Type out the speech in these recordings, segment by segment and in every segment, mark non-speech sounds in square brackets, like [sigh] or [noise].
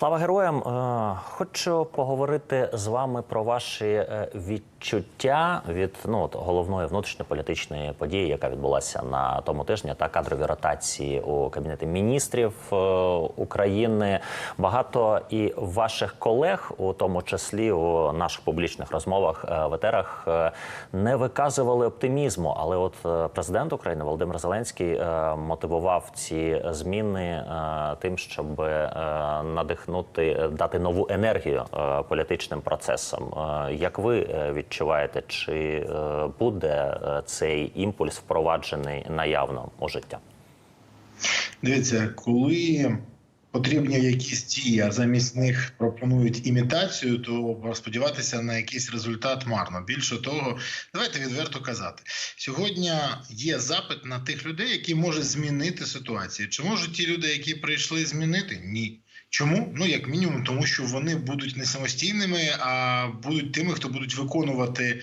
Слава героям! Е, Хочу поговорити з вами про ваші е, відчуття від ну от головної внутрішньополітичної події, яка відбулася на тому тижні, та кадрові ротації у кабінеті міністрів е, України. Багато і ваших колег, у тому числі у наших публічних розмовах в етерах, не виказували оптимізму. Але от президент України Володимир Зеленський мотивував ці зміни тим, щоб е, надихнути, е, дати нову енергію е, політичним процесам. Е, Як ви відчуваєте, чи буде цей імпульс впроваджений наявно у життя? Дивіться, коли потрібні якісь дії, а замість них пропонують імітацію, то сподіватися на якийсь результат марно. Більше того, давайте відверто казати. Сьогодні є запит на тих людей, які можуть змінити ситуацію. Чи можуть ті люди, які прийшли змінити? Ні. Чому? Ну, як мінімум, тому що вони будуть не самостійними, а будуть тими, хто будуть виконувати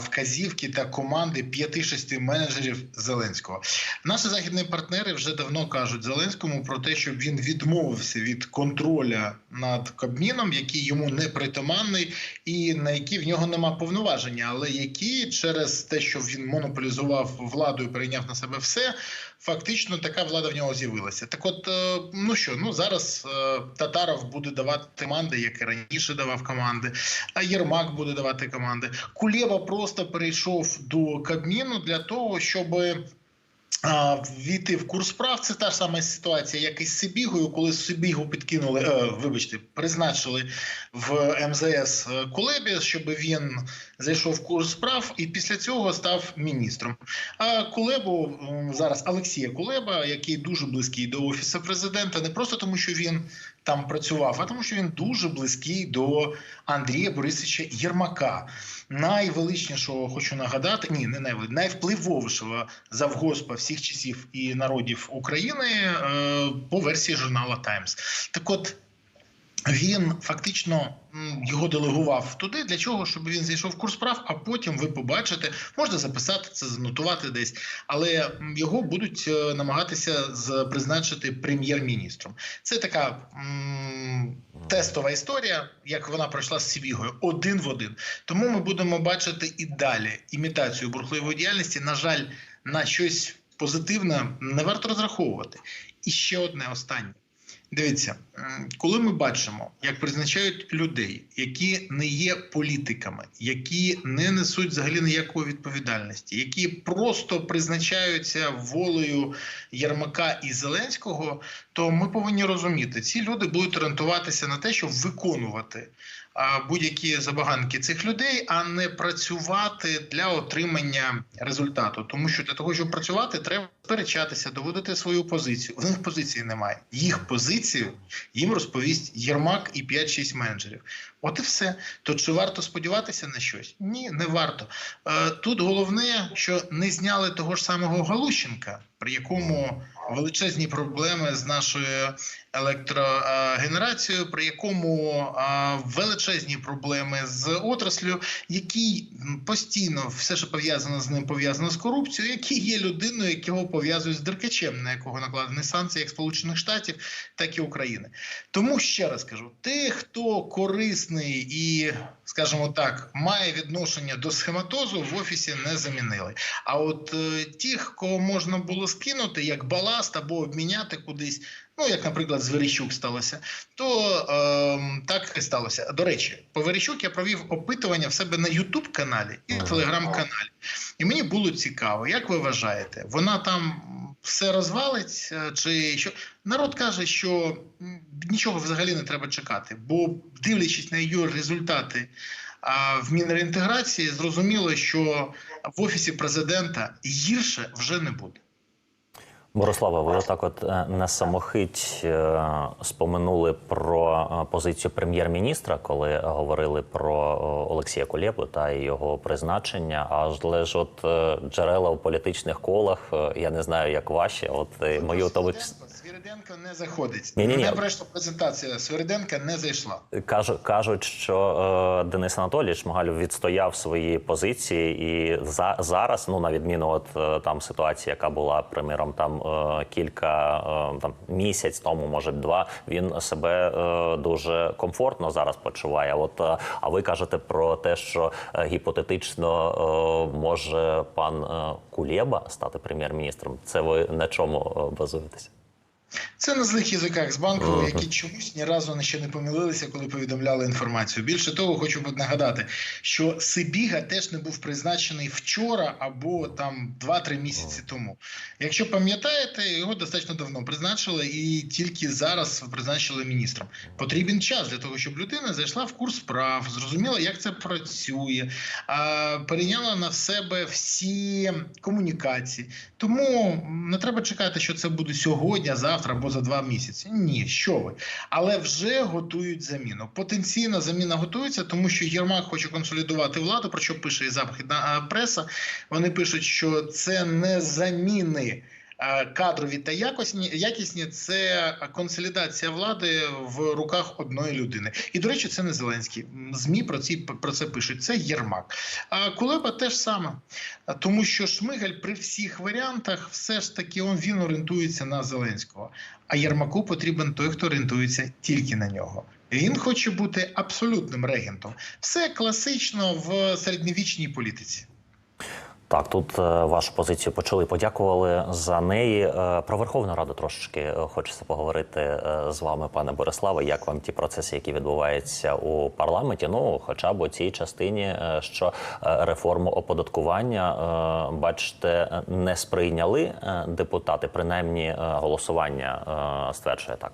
вказівки та команди 5-6 менеджерів Зеленського. Наші західні партнери вже давно кажуть Зеленському про те, щоб він відмовився від контроля над Кабміном, який йому не притаманний, і на які в нього нема повноваження, але які через те, що він монополізував владу і прийняв на себе все, фактично така влада в нього з'явилася. Так, от е, ну що, ну зараз е, Татаров буде давати команди, як і раніше давав команди. А Єрмак буде давати команди. Кулєва просто перейшов до Кабміну для того, щоб а, війти в курс справ. Це та ж сама ситуація, як і з Сибігою, коли Сибігу підкинули, е, вибачте, призначили в МЗС Кулебі, щоб він зайшов в курс справ, і після цього став міністром. А Кулебу зараз Олексія Кулеба, який дуже близький до офісу президента, не просто тому, що він там працював, а тому, що він дуже близький до Андрія Борисовича Єрмака, найвеличнішого, хочу нагадати, ні, не найвели, найвпливовішого завгоспа всіх часів і народів України е, по версії журнала Таймс. Так от. Він фактично його делегував туди для чого, щоб він зайшов в курс справ, а потім ви побачите, можна записати це, занотувати десь, але його будуть е, намагатися призначити прем'єр-міністром. Це така тестова історія, як вона пройшла з Сібігою, один в один. Тому ми будемо бачити і далі імітацію бурхливої діяльності. На жаль, на щось позитивне не варто розраховувати. І ще одне останнє. Дивіться, коли ми бачимо, як призначають людей, які не є політиками, які не несуть взагалі ніякої відповідальності, які просто призначаються волею Єрмака і Зеленського, то ми повинні розуміти, ці люди будуть орієнтуватися на те, щоб виконувати будь-які забаганки цих людей, а не працювати для отримання результату. Тому що для того, щоб працювати, треба сперечатися, доводити свою позицію. У них позиції немає. Їх позицію їм розповість Єрмак і 5-6 менеджерів. От і все. То чи варто сподіватися на щось? Ні, не варто. Е, Тут головне, що не зняли того ж самого Галущенка, при якому величезні проблеми з нашою електрогенерацією, при якому величезні проблеми з отраслю, який постійно все, що пов'язано з ним, пов'язано з корупцією, який є людиною, якого пов'язують з Деркачем, на якого накладені санкції як Сполучених Штатів, так і України. Тому ще раз кажу: тих, хто корисний і, скажімо так, має відношення до схематозу, в офісі не замінили. А от е, тих, кого можна було скинути як баласт або обміняти кудись. Ну, як, наприклад, з Верещук сталося, то е, так і сталося. До речі, по Верещук я провів опитування в себе на Ютуб каналі і Ага. телеграм-каналі. І мені було цікаво, як ви вважаєте, вона там все розвалить, е, чи що народ каже, що нічого взагалі не треба чекати, бо дивлячись на її результати а, в мінреінтеграції, зрозуміло, що в офісі президента гірше вже не буде. Борислава, ви отак, от не на самохить е, споминули про е, позицію прем'єр-міністра, коли говорили про е, Олексія Кулєбу та його призначення. Але ж от е, джерела в політичних колах, е, я не знаю, як ваші, от мою тому. Свириденко не заходить. Ні-ні-ні. Не пройшла презентація. Свириденка не зайшла. Кажуть, кажуть, що е, Денис Анатолійович Шмигаль відстояв свої позиції, і за зараз, ну на відміну от е, там ситуації, яка була приміром там е, кілька е, там місяць тому, може два, він себе е, дуже комфортно зараз почуває. От е, а ви кажете про те, що е, гіпотетично е, може пан е, Кулєба стати прем'єр-міністром. Це ви на чому е, базуєтесь? Це на злих язиках з банку, Ага. які чомусь ні разу ще не помилилися, коли повідомляли інформацію. Більше того, хочу нагадати, що Сибіга теж не був призначений вчора або там 2-3 місяці тому. Якщо пам'ятаєте, його достатньо давно призначили, і тільки зараз призначили міністром. Потрібен час для того, щоб людина зайшла в курс справ, зрозуміла, як це працює, а, перейняла на себе всі комунікації. Тому не треба чекати, що це буде сьогодні, завтра або за два місяці. Ні, що ви. Але вже готують заміну. Потенційна заміна готується, тому що Єрмак хоче консолідувати владу, про що пише і західна преса. Вони пишуть, що це не заміни. Кадрові та якісні, якісні це консолідація влади в руках одної людини. І до речі, це не Зеленський. Змі про ці про це пишуть. Це Єрмак. А Кулеба теж саме, тому що Шмигаль при всіх варіантах все ж таки он, він орієнтується на Зеленського. А Єрмаку потрібен той, хто орієнтується тільки на нього. Він хоче бути абсолютним регентом. Все класично в середньовічній політиці. Так, тут е, вашу позицію почули, подякували за неї. Е, Про Верховну Раду трошечки е, хочеться поговорити з вами, пане Бориславе. Як вам ті процеси, які відбуваються у парламенті? Ну, хоча б у цій частині, що реформу оподаткування, бачите, не сприйняли депутати, принаймні голосування стверджує так.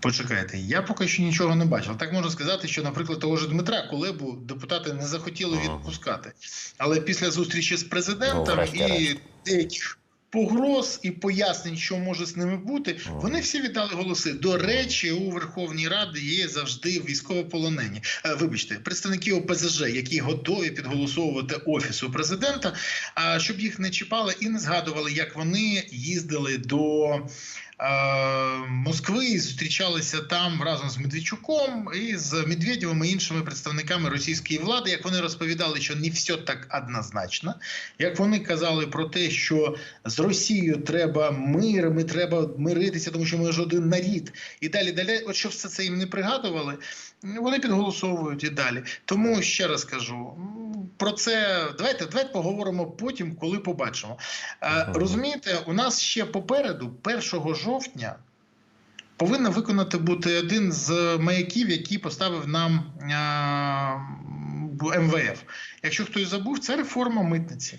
Почекайте, я поки що нічого не бачив. Так можу сказати, що, наприклад, того ж Дмитра Кулебу депутати не захотіли відпускати. Але після зустрічі з Ну, президентом і деяких погроз і пояснень, що може з ними бути, вони всі віддали голоси. До речі, у Верховній Раді є завжди військовополонені. Е, Вибачте, представники ОПЗЖ, які готові підголосовувати офісу президента, а щоб їх не чіпали і не згадували, як вони їздили до. Е, Москви зустрічалися там разом з Медведчуком і з Медведєвим і іншими представниками російської влади. Як вони розповідали, що не все так однозначно, як вони казали про те, що з Росією треба мир, ми треба миритися, тому що ми ж один нарід, і далі далі. От що все це їм не пригадували, вони підголосовують і далі. Тому ще раз кажу про це. Давайте давайте поговоримо потім, коли побачимо. Е, Розумієте, у нас ще попереду, 1 жовтня, повинен виконати бути один з маяків, який поставив нам МВФ. Якщо хтось забув, це реформа митниці.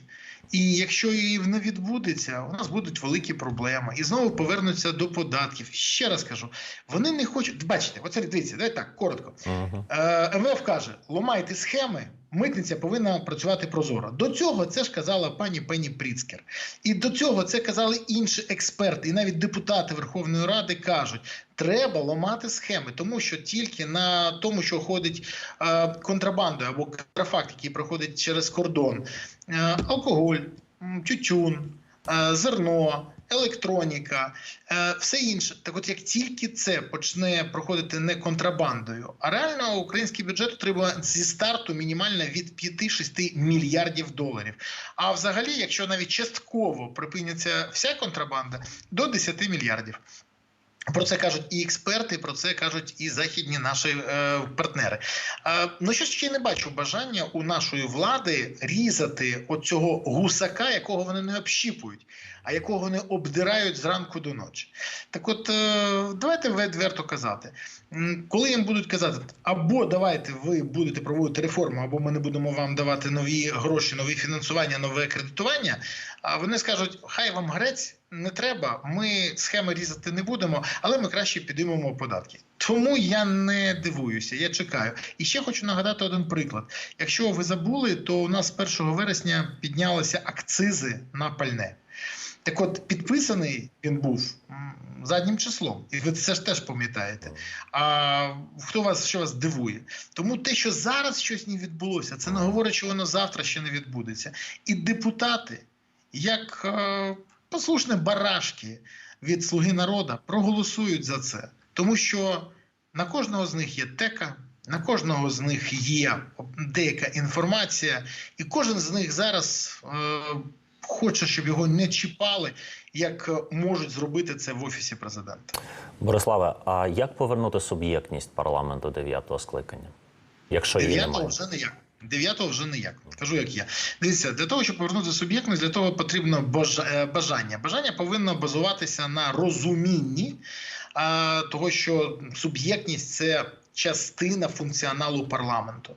І якщо її не відбудеться, у нас будуть великі проблеми. І знову повернуться до податків. Ще раз кажу, вони не хочуть. Бачите, оце дивіться, давайте так коротко. Угу. Е, МВФ каже: ломайте схеми, митниця повинна працювати прозоро. До цього це ж казала пані Пенні Пріцкер. І до цього це казали інші експерти, і навіть депутати Верховної Ради кажуть. Треба ламати схеми, тому що тільки на тому, що ходить е, контрабандою або контрафакт, який проходить через кордон, е, алкоголь, тютюн, е, зерно, електроніка, е, все інше. Так, от як тільки це почне проходити не контрабандою, а реально український бюджет отримує зі старту мінімально від 5-6 мільярдів доларів. А взагалі, якщо навіть частково припиняться вся контрабанда, до 10 мільярдів. Про це кажуть і експерти, про це кажуть і західні наші е, партнери. Е, ну що ще не бачу бажання у нашої влади різати оцього гусака, якого вони не общіпують, а якого вони обдирають зранку до ночі. Так, от е, давайте відверто казати, коли їм будуть казати, або давайте ви будете проводити реформу, або ми не будемо вам давати нові гроші, нові фінансування, нове кредитування. А вони скажуть, хай вам грець. Не треба, ми схеми різати не будемо, але ми краще підіймемо податки. Тому я не дивуюся, я чекаю. І ще хочу нагадати один приклад. Якщо ви забули, то у нас з 1 вересня піднялися акцизи на пальне. Так от підписаний він був заднім числом, і ви це ж теж пам'ятаєте. А хто вас що вас дивує? Тому те, що зараз щось не відбулося, це не говорить, що воно завтра ще не відбудеться. І депутати, як е, послушні барашки, від Слуги народу проголосують за це, тому що на кожного з них є тека. На кожного з них є деяка інформація, і кожен з них зараз е, хоче, щоб його не чіпали, як можуть зробити це в офісі президента. Бориславе, а як повернути суб'єктність парламенту дев'ятого скликання, якщо її немає? вже ніяк. Дев'ятого вже ніяк. Кажу, як є. Дивіться, для того, щоб повернути суб'єктність, для того потрібно е, бажання. Бажання повинно базуватися на розумінні а, того, що суб'єктність це частина функціоналу парламенту,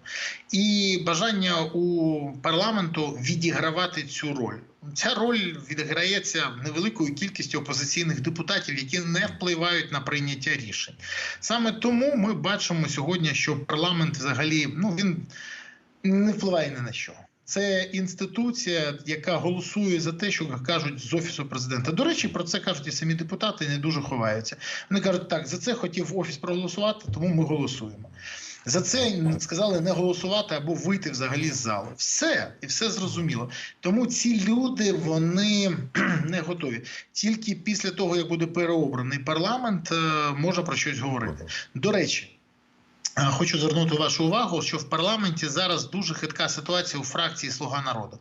і бажання у парламенту відігравати цю роль. Ця роль відіграється невеликою кількістю опозиційних депутатів, які не впливають на прийняття рішень. Саме тому ми бачимо сьогодні, що парламент взагалі ну він не впливає ні на що. Це інституція, яка голосує за те, що кажуть з офісу президента. До речі, про це кажуть і самі депутати, не дуже ховаються. Вони кажуть, так за це хотів офіс проголосувати, тому ми голосуємо. За це сказали не голосувати або вийти взагалі з залу. Все і все зрозуміло. Тому ці люди вони [clears throat] не готові. Тільки після того, як буде переобраний парламент, е, можна про щось говорити. До речі. Е, Хочу звернути вашу увагу, що в парламенті зараз дуже хитка ситуація у фракції Слуга народу.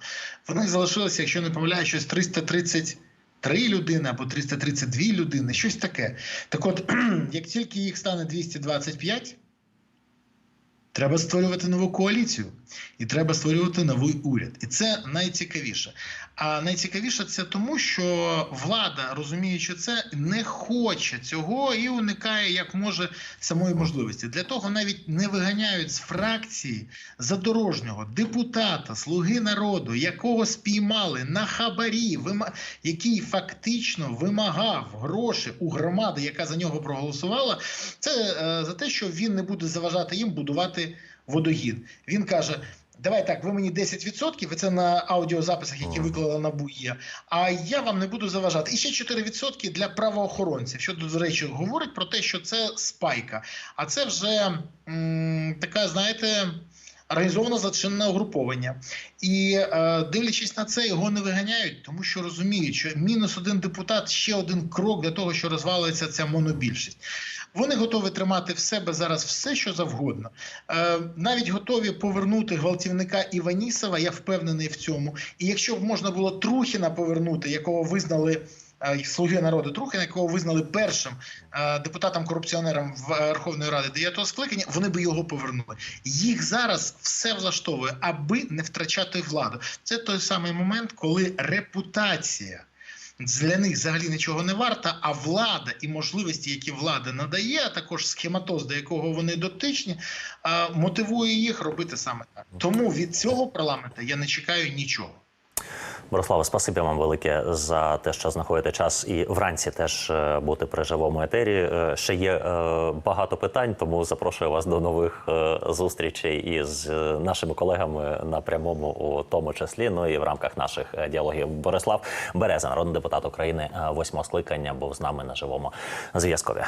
В них залишилося, якщо не помиляю, щось 333 людини або 332 людини, щось таке. Так от, [clears throat] як тільки їх стане 225, треба створювати нову коаліцію і треба створювати новий уряд. І це найцікавіше. А найцікавіше це тому, що влада, розуміючи це, не хоче цього і уникає як може самої можливості. Для того навіть не виганяють з фракції задорожнього депутата, слуги народу, якого спіймали на хабарі, який фактично вимагав гроші у громади, яка за нього проголосувала. Це е, за те, що він не буде заважати їм будувати водогін. Він каже. Давай так, ви мені 10%, і це на аудіозаписах, які виклала НАБУ є. А я вам не буду заважати. І ще 4% для правоохоронців, що до речі, говорить про те, що це спайка. А це вже м, така, знаєте. Організовано злочинне угруповання, і е, дивлячись на це, його не виганяють, тому що розуміють, що мінус один депутат ще один крок для того, що розвалиться ця монобільшість. Вони готові тримати в себе зараз все, що завгодно. Е, навіть готові повернути гвалтівника Іванісова. Я впевнений в цьому. І якщо б можна було Трухіна повернути, якого визнали. е, Слуги народу Трухіна, якого визнали першим е, депутатом-корупціонером Верховної Ради 9 скликання, вони би його повернули. Їх зараз все влаштовує, аби не втрачати владу. Це той самий момент, коли репутація для них взагалі нічого не варта, а влада і можливості, які влада надає, а також схематоз, до якого вони дотичні, мотивує їх робити саме так. Тому від цього парламенту я не чекаю нічого. Бориславе, спасибі вам велике за те, що знаходите час і вранці теж е, бути при живому етері. Е, Ще є е, багато питань, тому запрошую вас до нових зустрічей із нашими колегами на прямому, у тому числі. Ну і в рамках наших діалогів. Борислав Береза, народний депутат України восьмого скликання, був з нами на живому зв'язкові.